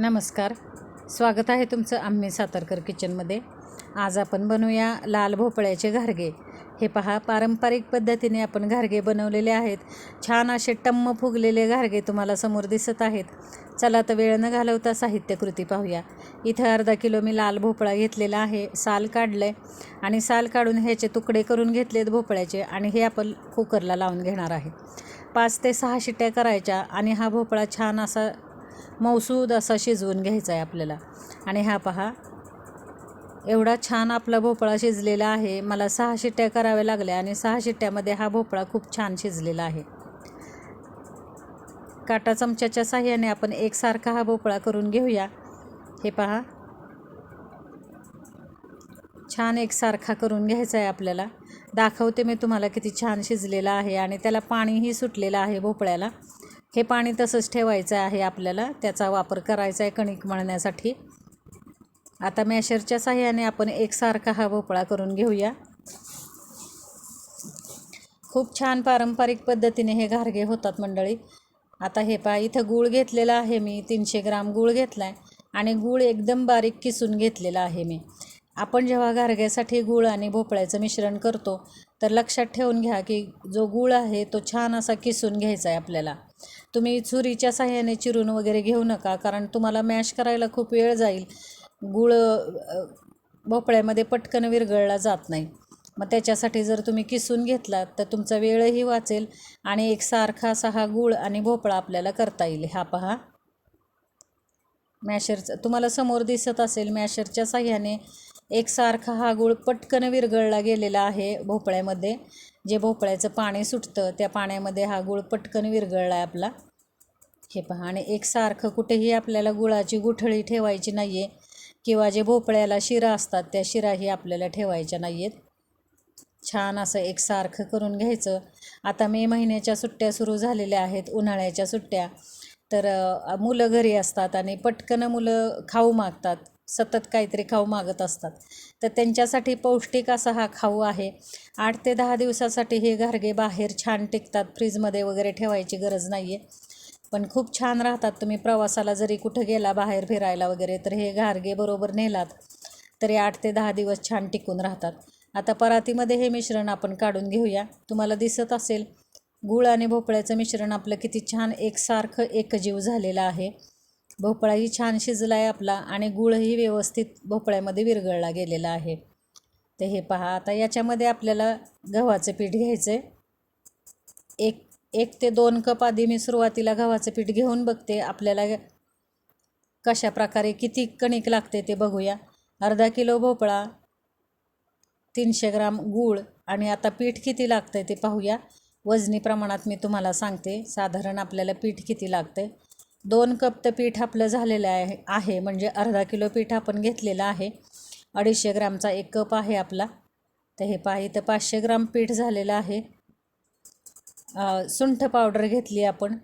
नमस्कार. स्वागत आहे तुमचं आम्ही सातारकर किचनमध्ये. आज आपण बनवूया लाल भोपळ्याचे घारगे. हे पहा पारंपरिक पद्धतीने आपण घारगे बनवलेले आहेत. छान असे टम्म फुगलेले घारगे तुम्हाला समोर दिसत आहेत. चला तर वेळ न घालवता साहित्यकृती पाहूया. इथं अर्धा किलो मी लाल भोपळा घेतलेला आहे. साल काढलं आहे आणि साल काढून ह्याचे तुकडे करून घेतलेत भोपळ्याचे आणि हे आपण कुकरला लावून घेणार आहे. पाच ते सहा शिट्ट्या करायच्या आणि हा भोपळा छान असा मौसूद असा शिजवून घ्यायचा आहे आपल्याला. आणि हा पहा. एवढा छान आपला भोपळा शिजलेला आहे. मला सहा शिट्ट्या कराव्या लागल्या आणि सहा शिट्ट्यामध्ये हा भोपळा खूप छान शिजलेला आहे. काटा चमच्याच्या साह्याने आपण एकसारखा हा भोपळा करून घेऊया. हे पहा. छान एकसारखा करून घ्यायचा आहे आपल्याला. दाखवते मी तुम्हाला किती छान शिजलेला आहे आणि त्याला पाणीही सुटलेलं आहे भोपळ्याला. हे पाणी तसंच ठेवायचं आहे आपल्याला. त्याचा वापर करायचा आहे कणिक मळण्यासाठी. आता मॅशरच्या साह्याने आपण एकसारखा हा भोपळा करून घेऊया. खूप छान पारंपरिक पद्धतीने हे घारगे होतात मंडळी. आता हे पहा इथं गूळ घेतलेला आहे मी. तीनशे ग्राम गूळ घेतला आहे आणि गूळ एकदम बारीक किसून घेतलेला आहे मी. आपण जेव्हा घारग्यासाठी गूळ आणि भोपळ्याचं मिश्रण करतो तर लक्षात ठेवून घ्या की जो गूळ आहे तो छान असा किसून घ्यायचा आहे आपल्याला. तुम्ही छुरीच्या साह्याने चिरून वगैरे घेऊ नका कारण तुम्हाला मॅश करायला खूप वेळ जाईल. गूळ भोपळ्यामध्ये पटकन विरघळला जात नाही. मग त्याच्यासाठी जर तुम्ही किसून घेतलात तर तुमचा वेळही वाचेल आणि एकसारखा असा हा गूळ आणि भोपळा आपल्याला करता येईल. हा पहा. मॅशरचा तुम्हाला समोर दिसत असेल मॅशरच्या साह्याने एकसारखा हा गूळ पटकन विरघळला गेलेला आहे भोपळ्यामध्ये. जे भोपळ्याचं पाणी सुटतं त्या पाण्यामध्ये हा गूळ पटकन विरघळला आहे आपला. हे पहा आणि एकसारखं कुठेही आपल्याला गुळाची गुठळी ठेवायची नाही आहे किंवा जे भोपळ्याला शिरा असतात त्या शिराही आपल्याला ठेवायच्या नाही आहेत छान असं एकसारखं करून घ्यायचं. आता मे महिन्याच्या सुट्ट्या सुरू झालेल्या आहेत उन्हाळ्याच्या सुट्ट्या. तर मुलं घरी असतात आणि पटकन मुलं खाऊ मागतात. सतत काहीतरी खाऊ मागत असतात. तर त्यांच्यासाठी पौष्टिक असा हा खाऊ आहे. आठ ते दहा दिवसासाठी हे घारगे बाहेर छान टिकतात. फ्रीजमध्ये वगैरे ठेवायची गरज नाही आहे पण खूप छान राहतात. तुम्ही प्रवासाला जरी कुठं गेला बाहेर फिरायला वगैरे तर हे घारगे बरोबर नेलात तरी आठ ते दहा दिवस छान टिकून राहतात. आता परातीमध्ये हे मिश्रण आपण काढून घेऊया. तुम्हाला दिसत असेल गूळ आणि भोपळ्याचं मिश्रण आपलं किती छान एकसारखं एकजीव झालेलं आहे. भोपळाही छान शिजला आहे आपला आणि गूळही व्यवस्थित भोपळ्यामध्ये विरघळला गेलेला आहे. तर हे पहा आता याच्यामध्ये आपल्याला गव्हाचं पीठ घ्यायचं आहे एक एक ते दोन कप आधी मी सुरुवातीला गव्हाचं पीठ घेऊन बघते. आपल्याला कशा प्रकारे किती कणिक लागते ते बघूया. अर्धा किलो भोपळा तीनशे ग्राम गूळ आणि आता पीठ किती लागतं आहे ते पाहूया. वजनी प्रमाणात मी तुम्हाला सांगते. साधारण आपल्याला पीठ किती लागतं आहे दोन कप तर पीठ आपलं झालेलं आहे आहे. म्हणजे अर्धा किलो पीठ आपण घेतलेलं आहे. अडीचशे ग्रामचा एक कप आहे आपला. तर हे पाहि तर पाचशे ग्राम पीठ झालेलं आहे. सुंठ पावडर घेतली आपण.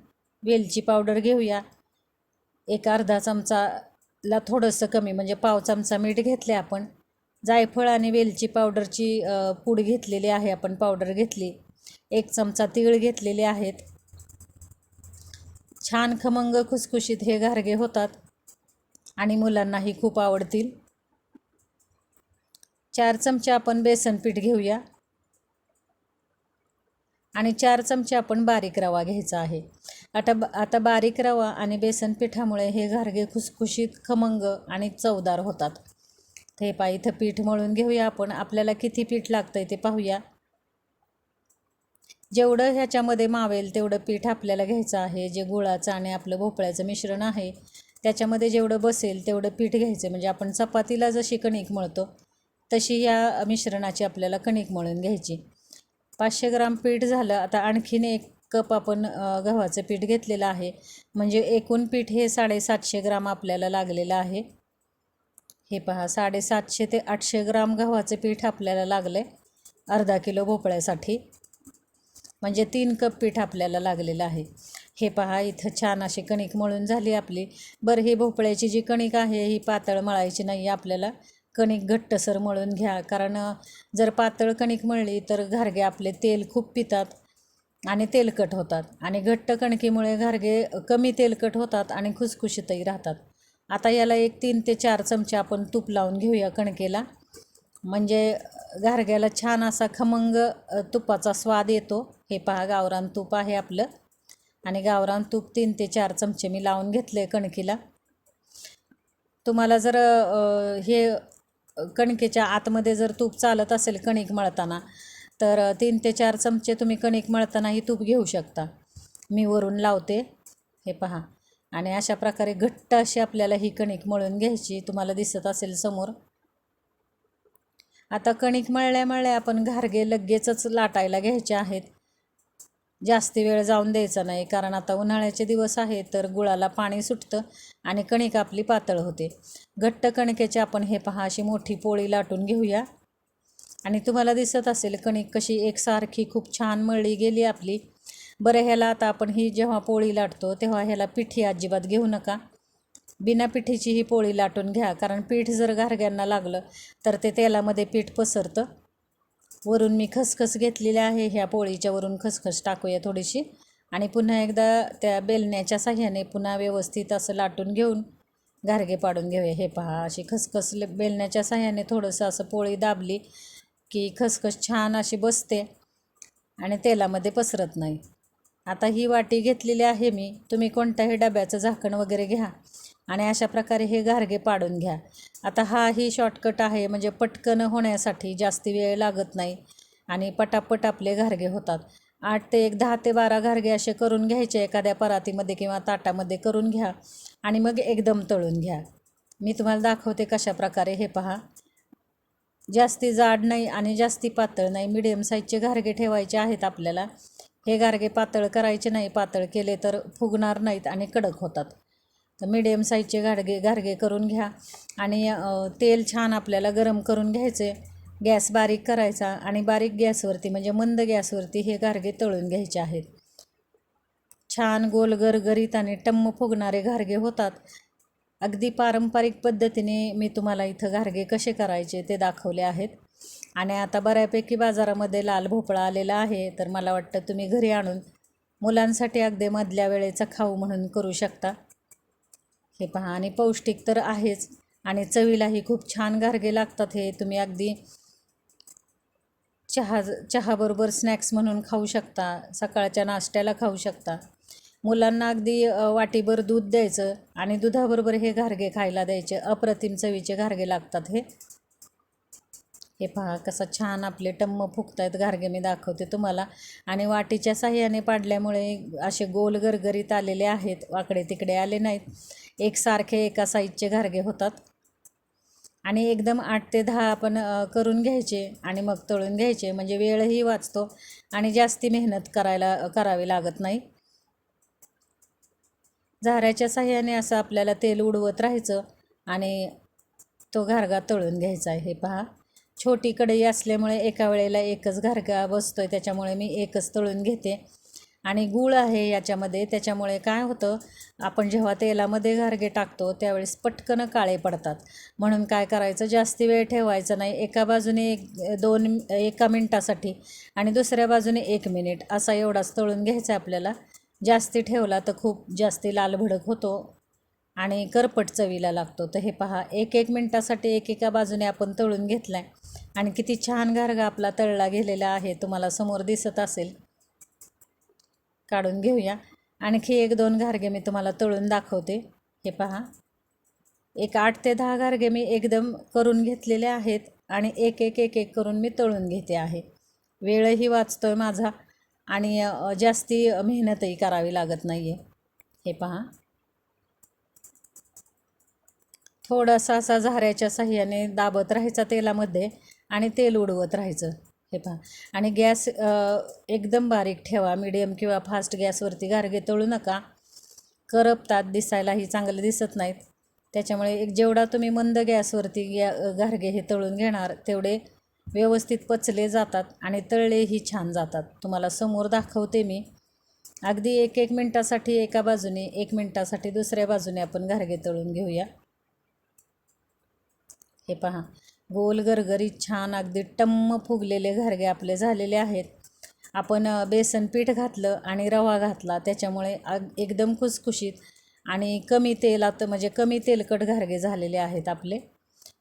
वेलची पावडर घेऊया. एक अर्धा चमचाला थोडंसं कमी म्हणजे पाव चमचा मीठ घेतले आपण. जायफळ आणि वेलची पावडरची पूड घेतलेली आहे आपण पावडर घेतली. एक चमचा तीळ घेतलेले आहेत. छान खमंग खुसखुशीत हे घारगे होतात आणि मुलांनाही खूप आवडतील. चार चमचे आपण बेसन पीठ घेऊया. आणि चार चमचे आपण बारीक रवा घ्यायचा आहे. आता आता बारीक रवा आणि बेसन पिठामुळे हे घारगे खुसखुशीत खमंग आणि चवदार होतात. ते पा इथं पीठ मळून घेऊया आपण. आपल्याला किती पीठ लागतं आहे ते पाहूया. जेवढं ह्याच्यामध्ये मावेल तेवढं पीठ आपल्याला घ्यायचं आहे. जे गुळाचं आणि आपलं भोपळ्याचं मिश्रण आहे त्याच्यामध्ये जेवढं बसेल तेवढं पीठ घ्यायचं. म्हणजे आपण चपातीला जशी कणिक मळतो तशी या मिश्रणाची आपल्याला कणिक मळून घ्यायची. पाचशे ग्राम पीठ झालं आता आणखीन एक कप आपण गव्हाचं पीठ घेतलेलं आहे. म्हणजे एकूण पीठ हे साडेसातशे ग्राम आपल्याला लागलेलं आहे. हे पहा साडेसातशे ते आठशे ग्राम गव्हाचं पीठ आपल्याला लागलं आहे अर्धा किलो भोपळ्यासाठी. म्हणजे तीन कप पीठ आपल्याला लागलेलं आहे. हे पहा इथं छान अशी कणिक मळून झाली आपली. बरं ही भोपळ्याची जी कणिक आहे ही पातळ मळायची नाही आपल्याला कणिक घट्टसर मळून घ्या. कारण जर पातळ कणिक मळली तर घारगे आपले तेल खूप पितात आणि तेलकट होतात. आणि घट्ट कणकीमुळे घारगे कमी तेलकट होतात आणि खुसखुशीतही राहतात. आता याला एक तीन ते चार चमचे आपण तूप लावून घेऊया कणकेला. म्हणजे घारग्याला छान असा खमंग तुपाचा स्वाद येतो. हे पहा गावरान तूप आहे आपलं. आणि गावरान तूप तीन ते चार चमचे मी लावून घेतले कणकीला. तुम्हाला जर हे कणकेच्या आतमध्ये जर तूप चालत असेल कणिक मळताना तर तीन ते चार चमचे तुम्ही कणिक मळतानाही तूप घेऊ शकता. मी वरून लावते. हे पहा. आणि अशा प्रकारे घट्ट अशी आपल्याला ही कणिक मळून घ्यायची तुम्हाला दिसत असेल समोर. आता कणिक मळल्या मळल्या आपण घारगे लगेचच लाटायला घ्यायचे आहेत. जास्ती वेळ जाऊन द्यायचा नाही कारण आता उन्हाळ्याचे दिवस आहे तर गुळाला पाणी सुटतं आणि कणिक आपली पातळ होते. घट्ट कणिकेचे आपण हे पहा अशी मोठी पोळी लाटून घेऊया. आणि तुम्हाला दिसत असेल कणिक कशी एकसारखी खूप छान मळली गेली आपली. बरं ह्याला आता आपण ही जेव्हा पोळी लाटतो तेव्हा ह्याला पिठी अजिबात घेऊ नका. बिना पिठीची ही पोळी लाटून घ्या. कारण पीठ जर घारग्यांना लागलं तर ते तेलामध्ये पीठ पसरतं. वरून मी खसखस घेतलेली आहे. ह्या पोळीच्या वरून खसखस टाकूया थोडीशी. आणि पुन्हा एकदा त्या बेलण्याच्या साह्याने पुन्हा व्यवस्थित असं लाटून घेऊन घारगे पाडून घेऊया. हे पहा अशी खसखस ले- बेलण्याच्या साह्याने थोडंसं असं पोळी दाबली की खसखस छान अशी बसते आणि तेलामध्ये पसरत नाही. आता ही वाटी घेतलेली आहे मी. तुम्ही कोणत्याही डब्याचं झाकण वगैरे घ्या. आणि अशा प्रकारे हे घारगे पाडून घ्या. आता हा ही शॉर्टकट आहे म्हणजे पटकन होण्यासाठी जास्ती वेळ लागत नाही आणि पटापट आपले घारगे होतात. आठ ते एक दहा ते बारा घारगे असे करून घ्यायचे एखाद्या परातीमध्ये किंवा ताटामध्ये करून घ्या आणि मग एकदम तळून घ्या. मी तुम्हाला दाखवते कशा प्रकारे हे पहा. जास्ती जाड नाही आणि जास्ती पातळ नाही मिडियम साईजचे घारगे ठेवायचे आहेत आपल्याला. हे घारगे पातळ करायचे नाही पातळ केले तर फुगणार नाहीत आणि कडक होतात. तर मिडियम साईजचे घाडगे घारगे करून घ्या. आणि तेल छान आपल्याला गरम करून घ्यायचे. गॅस बारीक करायचा आणि बारीक गॅसवरती म्हणजे मंद गॅसवरती हे घारगे तळून घ्यायचे आहेत. छान गोल गरगरीत आणि टम्म फुगणारे घारगे होतात. अगदी पारंपरिक पद्धतीने मी तुम्हाला इथं घारगे कसे करायचे ते दाखवले आहेत. आणि आता बऱ्यापैकी बाजारामध्ये लाल भोपळा आलेला आहे तर मला वाटतं तुम्ही घरी आणून मुलांसाठी अगदी मधल्या वेळेचा खाऊ म्हणून करू शकता. हे पहा आणि पौष्टिक तर आहेच. आणि चवीलाही खूप छान घारगे लागतात हे. तुम्ही अगदी चहा चहाबरोबर स्नॅक्स म्हणून खाऊ शकता सकाळच्या नाश्त्याला खाऊ शकता. मुलांना अगदी वाटीभर दूध द्यायचं आणि दुधाबरोबर हे घारगे खायला द्यायचे. अप्रतिम चवीचे घारगे लागतात हे. हे पहा कसं छान आपले टम्म फुगत आहेत घारगे मी दाखवते तुम्हाला. आणि वाटीच्या साह्याने पाडल्यामुळे असे गोल गरगरीत आलेले आहेत वाकडे तिकडे आले नाहीत. एकसारखे एका साईजचे घारगे होतात. आणि एकदम आठ ते दहा आपण करून घ्यायचे आणि मग तळून घ्यायचे म्हणजे वेळही वाचतो आणि जास्ती मेहनत करायला करावी लागत नाही. झाऱ्याच्या साह्याने असं आपल्याला तेल उडवत राहायचं आणि तो घारगा तळून घ्यायचा आहे हे पहा. छोटी कढई असल्यामुळे एका वेळेला एकच घारगा बसतो आहे त्याच्यामुळे मी एकच तळून घेते. आणि गूळ आहे याच्यामध्ये त्याच्यामुळे काय होतं आपण जेव्हा तेलामध्ये घारगे टाकतो त्यावेळेस पटकन काळे पडतात. म्हणून काय करायचं जास्ती वेळ ठेवायचं नाही. एका बाजूने एक दोन एका मिनटासाठी आणि दुसऱ्या बाजूने एक मिनिट असा एवढाच तळून घ्यायचा आपल्याला. जास्ती ठेवला तर खूप जास्ती लाल भडक होतो आणि करपट चवीला लागतो. तर हे पहा एक एक मिनटासाठी एक एका बाजूने आपण तळून घेतला आहे आणि किती छान घारगा आपला तळला गेलेला आहे तुम्हाला समोर दिसत असेल. काढून घेऊया. आणखी एक दोन घारगे मी तुम्हाला तळून दाखवते. हे पहा. एक आठ ते दहा घारगे मी एकदम करून घेतलेले आहेत आणि एक एक एक एक करून मी तळून घेते आहे. वेळही वाचतो आहे माझा आणि जास्ती मेहनतही करावी लागत नाही आहे हे पहा. थोडासा असा झाऱ्याच्या साह्याने दाबत राहायचा तेलामध्ये. आणि तेल उडवत राहायचं. हे पहा. आणि गॅस एकदम बारीक ठेवा. मीडियम किंवा फास्ट गॅसवरती घारगे तळू नका. करपतात दिसायलाही चांगले दिसत नाहीत. त्याच्यामुळे एक जेवढा तुम्ही मंद गॅसवरती गॅ घारगे हे तळून घेणार तेवढे व्यवस्थित पचले जातात आणि तळलेही छान जातात. तुम्हाला समोर दाखवते मी. अगदी एक एक मिनटासाठी एका बाजूने एक मिनटासाठी दुसऱ्या बाजूने आपण घारगे तळून घेऊया. हे पहा. गोल गरगरीत छान अगदी टम्म फुगलेले घारगे आपले झालेले आहेत. आपण बेसन पीठ घातलं आणि रवा घातला त्याच्यामुळे एकदम खुसखुशीत आणि कमी तेलात म्हणजे कमी तेलकट घारगे झालेले आहेत आपले.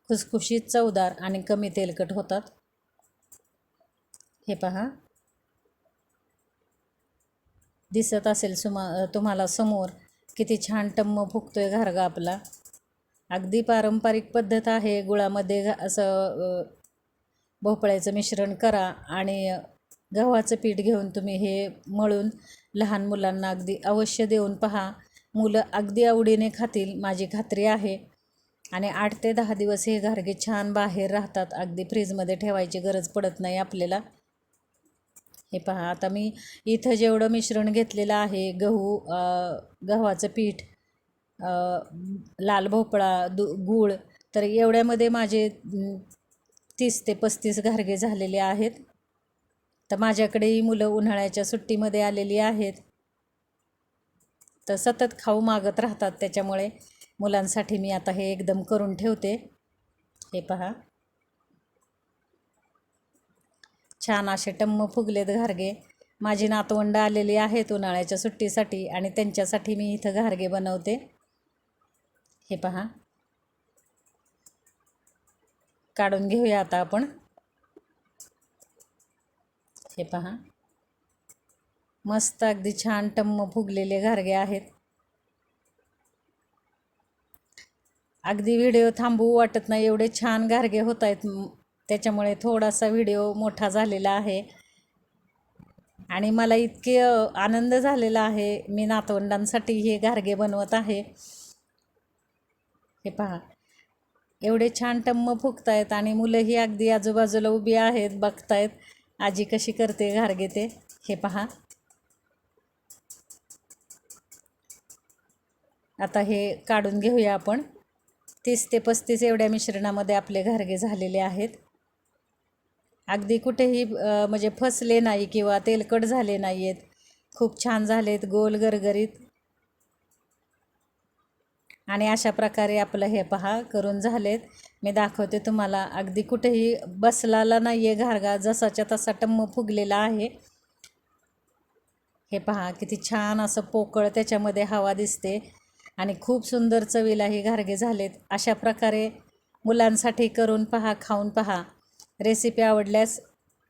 खुसखुशीत चवदार आणि कमी तेलकट होतात. हे पहा. दिसत असेल सुमा तुम्हाला समोर किती छान टम्म फुगतोय घारगा आपला. अगदी पारंपरिक पद्धत आहे. गुळामध्ये घा असं भोपळ्याचं मिश्रण करा आणि गव्हाचं पीठ घेऊन तुम्ही हे मळून लहान मुलांना अगदी अवश्य देऊन पहा. मुलं अगदी आवडीने खातील माझी खात्री आहे. आणि आठ ते दहा दिवस हे घारगे छान बाहेर राहतात. अगदी फ्रीजमध्ये ठेवायची गरज पडत नाही आपल्याला. हे पहा आता मी इथं जेवढं मिश्रण घेतलेलं आहे गहू गव्हाचं पीठ लाल भोपळा दु गूळ तर एवढ्यामध्ये माझे तीस ते पस्तीस घारगे झालेले आहेत. तर माझ्याकडेही मुलं उन्हाळ्याच्या सुट्टीमध्ये आलेली आहेत. तर सतत खाऊ मागत राहतात त्याच्यामुळे मुलांसाठी मी आता हे एकदम करून ठेवते. हे पहा. छान असे टम्म फुगलेत घारगे. माझी नातवंड आलेली आहेत उन्हाळ्याच्या सुट्टीसाठी आणि त्यांच्यासाठी मी इथं घारगे बनवते. हे पहा. काढून घेऊया आता आपण. हे पहा. मस्त अगदी छान टम्म फुगलेले घारगे आहेत. अगदी व्हिडिओ थांबवू वाटत नाही एवढे छान घारगे होत आहेत. त्याच्यामुळे थोडासा व्हिडिओ मोठा झालेला आहे. आणि मला इतके आनंद झालेला आहे मी नातवंडांसाठी हे घारगे बनवत आहे. हे पहा. एवढे छान टम्म फुगतायत आणि मुलंही अगदी आजूबाजूला उभी आहेत बघतायत. आजी कशी करते घारगे ते हे पहा. आता हे काढून घेऊया आपण. तीस ते पस्तीस एवढ्या मिश्रणामध्ये आपले घारगे झालेले आहेत. अगदी कुठेही म्हणजे फसले नाही किंवा तेलकट झाले नाही आहेत खूप छान झालेत गोल गरगरीत. आणि अशा प्रकारे आपलं हे पहा करून झालेत. मी दाखवते तुम्हाला. अगदी कुठेही बसलाला नाही आहे घारगा जसाच्या तसा टम्म फुगलेला आहे. हे पहा किती छान असं पोकळ त्याच्यामध्ये हवा दिसते. आणि खूप सुंदर चवीला हे घारगे झालेत. अशा प्रकारे मुलांसाठी करून पहा खाऊन पहा. रेसिपी आवडल्यास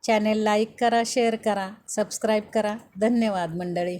चॅनेल लाईक करा शेअर करा सबस्क्राईब करा. धन्यवाद मंडळी.